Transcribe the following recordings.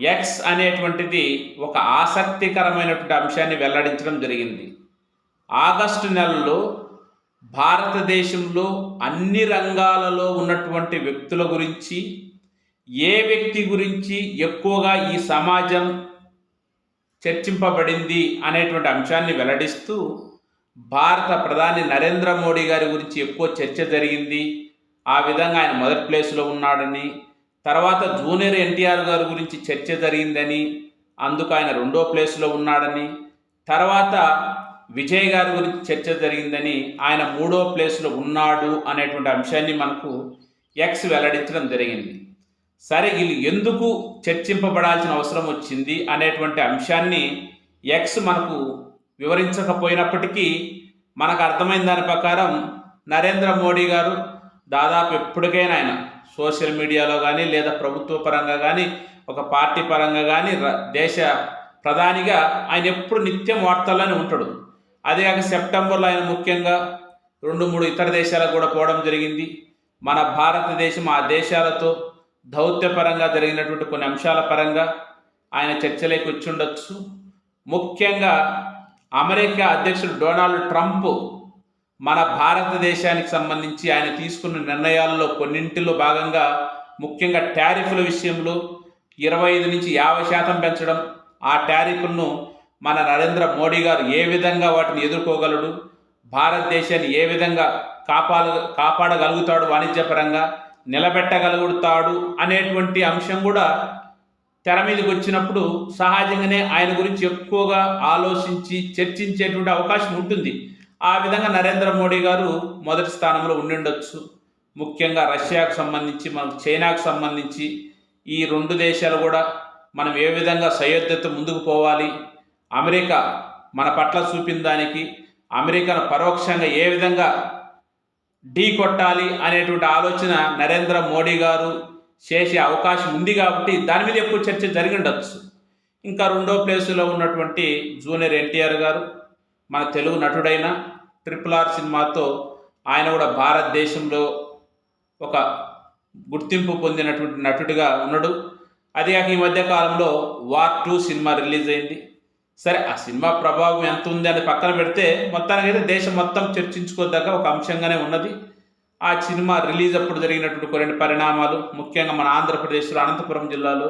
X అనేటువంటిది ఒక ఆసక్తికరమైనటువంటి అంశాన్ని వెల్లడించడం జరిగింది. ఆగస్టు నెలలో భారతదేశంలో అన్ని రంగాలలో ఉన్నటువంటి వ్యక్తుల గురించి ఏ వ్యక్తి గురించి ఎక్కువగా ఈ సమాజం చర్చింపబడింది అనేటువంటి అంశాన్ని వెల్లడిస్తూ భారత ప్రధాని నరేంద్ర మోడీ గారి గురించి ఎక్కువ చర్చ జరిగింది. ఆ విధంగా ఆయన మొదటి ప్లేస్లో ఉన్నాడని తర్వాత జూనియర్ ఎన్టీఆర్ గారి గురించి చర్చ జరిగిందని అందుకు ఆయన రెండో ప్లేస్లో ఉన్నాడని తర్వాత విజయ్ గారి గురించి చర్చ జరిగిందని ఆయన మూడో ప్లేస్లో ఉన్నాడు అనేటువంటి అంశాన్ని మనకు ఎక్స్ వెల్లడించడం జరిగింది. సరే వీళ్ళు ఎందుకు చర్చింపబడాల్సిన అవసరం వచ్చింది అనేటువంటి అంశాన్ని ఎక్స్ మనకు వివరించకపోయినప్పటికీ మనకు అర్థమైన దాని ప్రకారం నరేంద్ర మోడీ గారు దాదాపు ఎప్పటికైనా ఆయన సోషల్ మీడియాలో కానీ లేదా ప్రభుత్వ పరంగా కానీ ఒక పార్టీ పరంగా కానీ దేశ ప్రధానిగా ఆయన ఎప్పుడు నిత్యం వార్తల్లోనే ఉంటాడు. అదే కాక సెప్టెంబర్లో ఆయన ముఖ్యంగా రెండు మూడు ఇతర దేశాలకు కూడా పోవడం జరిగింది. మన భారతదేశం ఆ దేశాలతో దౌత్యపరంగా జరిగినటువంటి కొన్ని అంశాల పరంగా ఆయన చర్చలోకి వచ్చి ఉండొచ్చు. ముఖ్యంగా అమెరికా అధ్యక్షుడు డొనాల్డ్ ట్రంప్ మన భారతదేశానికి సంబంధించి ఆయన తీసుకున్న నిర్ణయాల్లో కొన్నింటిలో భాగంగా ముఖ్యంగా టారిఫ్ల విషయంలో ఇరవై ఐదు నుంచి యాభై శాతం పెంచడం ఆ టారిఫ్లను మన నరేంద్ర మోడీ గారు ఏ విధంగా వాటిని ఎదుర్కోగలడు భారతదేశాన్ని ఏ విధంగా కాపాడ కాపాడగలుగుతాడు వాణిజ్యపరంగా నిలబెట్టగలుగుతాడు అనేటువంటి అంశం కూడా తెర మీదకి వచ్చినప్పుడు సహజంగానే ఆయన గురించి ఎక్కువగా ఆలోచించి చర్చించేటువంటి అవకాశం ఉంటుంది. ఆ విధంగా నరేంద్ర మోడీ గారు మొదటి స్థానంలో ఉండిండొచ్చు. ముఖ్యంగా రష్యాకు సంబంధించి మనకు చైనాకు సంబంధించి ఈ రెండు దేశాలు కూడా మనం ఏ విధంగా సయోధ్యత ముందుకు పోవాలి అమెరికా మన పట్ల చూపిన దానికి అమెరికాను పరోక్షంగా ఏ విధంగా ఢీ కొట్టాలి అనేటువంటి ఆలోచన నరేంద్ర మోడీ గారు చేసే అవకాశం ఉంది కాబట్టి దాని మీద ఎక్కువ చర్చ జరిగి ఉండొచ్చు. ఇంకా రెండో ప్లేసులో ఉన్నటువంటి జూనియర్ ఎన్టీఆర్ గారు మన తెలుగు నటుడైన ట్రిపుల్ ఆర్ సినిమాతో ఆయన కూడా భారతదేశంలో ఒక గుర్తింపు పొందినటువంటి నటుడిగా ఉన్నాడు. అది కాక ఈ మధ్య కాలంలో వార్ టూ సినిమా రిలీజ్ అయింది. సరే ఆ సినిమా ప్రభావం ఎంత ఉంది అని పక్కన పెడితే మొత్తానికైతే దేశం మొత్తం చర్చించుకోదగ్గ ఒక అంశంగానే ఉన్నది. ఆ సినిమా రిలీజ్ అప్పుడు జరిగినటువంటి కొన్ని పరిణామాలు ముఖ్యంగా మన ఆంధ్రప్రదేశ్లో అనంతపురం జిల్లాలో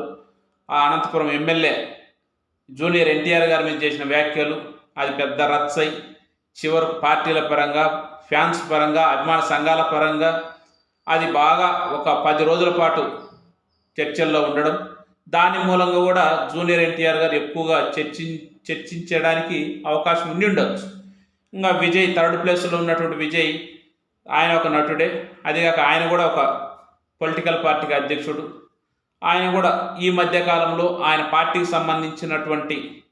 ఆ అనంతపురం ఎమ్మెల్యే జూనియర్ ఎన్టీఆర్ గారి మీద చేసిన వ్యాఖ్యలు అది పెద్ద రచ్చై. చివరి పార్టీల పరంగా ఫ్యాన్స్ పరంగా అభిమాన సంఘాల పరంగా అది బాగా ఒక పది రోజుల పాటు చర్చల్లో ఉండడం. దాని మూలంగా కూడా జూనియర్ ఎన్టీఆర్ గారు ఎక్కువగా చర్చి చర్చించడానికి అవకాశం ఉండి ఉండవచ్చు ఇంకా విజయ్ థర్డ్ ప్లేస్లో ఉన్నటువంటి విజయ్ ఆయన ఒక నటుడే. అదేగాక ఆయన కూడా ఒక పొలిటికల్ పార్టీకి అధ్యక్షుడు. ఆయన కూడా ఈ మధ్యకాలంలో ఆయన పార్టీకి సంబంధించినటువంటి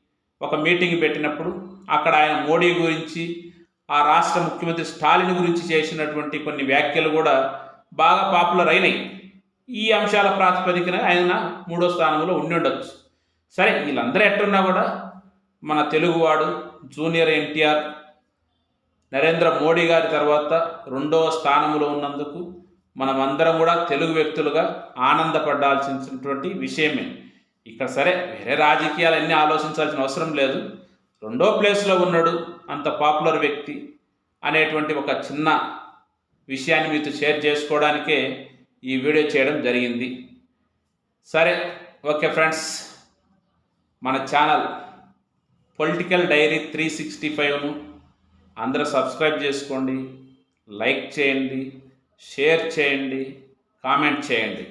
ఒక మీటింగ్ పెట్టినప్పుడు అక్కడ ఆయన మోడీ గురించి ఆ రాష్ట్ర ముఖ్యమంత్రి స్టాలిన్ గురించి చేసినటువంటి కొన్ని వ్యాఖ్యలు కూడా బాగా పాపులర్ అయినాయి. ఈ అంశాల ప్రాతిపదికన ఆయన మూడో స్థానంలో ఉండి ఉండొచ్చు. సరే వీళ్ళందరూ ఎట్టున్నా కూడా మన తెలుగువాడు జూనియర్ ఎన్టీఆర్ నరేంద్ర మోడీ గారి తర్వాత రెండవ స్థానంలో ఉన్నందుకు మనమందరం కూడా తెలుగు వ్యక్తులుగా ఆనందపడాల్సినటువంటి విషయమే. ఇక్కడ సరే వేరే రాజకీయాలన్నీ ఆలోచించాల్సిన అవసరం లేదు. రెండో ప్లేస్లో ఉన్నాడు అంత పాపులర్ వ్యక్తి అనేటువంటి ఒక చిన్న విషయాన్ని మీతో షేర్ చేసుకోవడానికే ఈ వీడియో చేయడం జరిగింది. సరే ఓకే ఫ్రెండ్స్. మన channel political diary three sixty ఫైవ్ను అందరూ సబ్స్క్రైబ్ చేసుకోండి లైక్ చేయండి షేర్ చేయండి కామెంట్ చేయండి.